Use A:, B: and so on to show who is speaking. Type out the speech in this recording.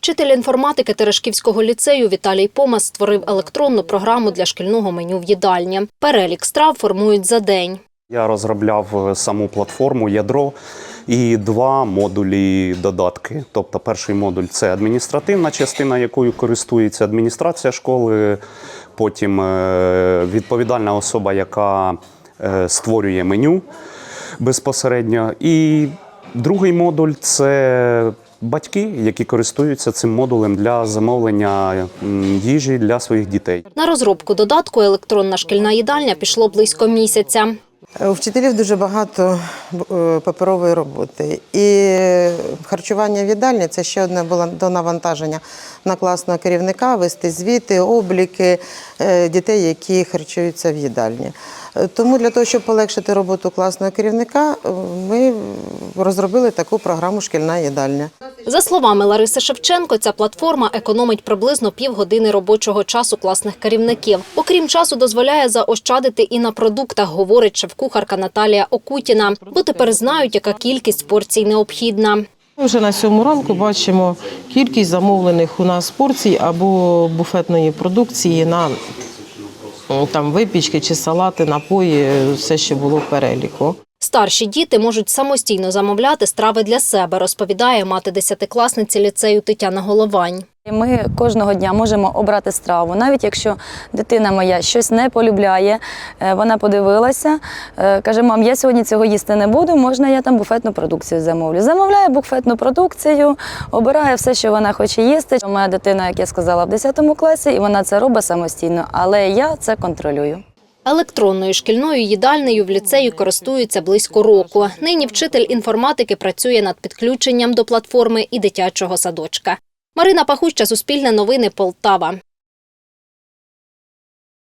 A: Вчитель інформатики Терешківського ліцею Віталій Помас створив електронну програму для шкільного меню в їдальні. Перелік страв формують за день.
B: Я розробляв е, саму платформу ядро і два модулі додатки. Тобто, перший модуль це адміністративна частина, якою користується адміністрація школи. Потім е, відповідальна особа, яка е, створює меню безпосередньо. І другий модуль це батьки, які користуються цим модулем для замовлення їжі для своїх дітей.
A: На розробку додатку електронна шкільна їдальня пішло близько місяця.
C: У вчителів дуже багато е, паперової роботи. І харчування в їдальні це ще одне було до навантаження на класного керівника вести звіти, обліки е, дітей, які харчуються в їдальні. Е, Тому для того, щоб полегшити роботу класного керівника, е, ми розробили таку програму Шкільна їдальня.
A: За словами Лариси Шевченко, ця платформа економить приблизно півгодини робочого часу класних керівників. Окрім часу, дозволяє заощадити і на продуктах, говорить шеф-кухарка Наталія Окутіна, бо тепер знають, яка кількість порцій необхідна.
D: Вже на сьому ранку бачимо кількість замовлених у нас порцій або буфетної продукції на там випічки чи салати, напої, все, що було в переліку.
A: Старші діти можуть самостійно замовляти страви для себе, розповідає мати десятикласниці ліцею Тетяна Головань.
E: Ми кожного дня можемо обрати страву, навіть якщо дитина моя щось не полюбляє, е, вона подивилася, е, каже: мам, я сьогодні цього їсти не буду, можна я там буфетну продукцію замовлю. Замовляє буфетну продукцію, обирає все, що вона хоче їсти. Моя дитина, як я сказала, в 10 класі, і вона це робить самостійно, але я це контролюю.
A: Електронною шкільною їдальнею в ліцеї користуються близько року. Нині вчитель інформатики працює над підключенням до платформи і дитячого садочка. Марина Пахуща, Суспільне новини, Полтава.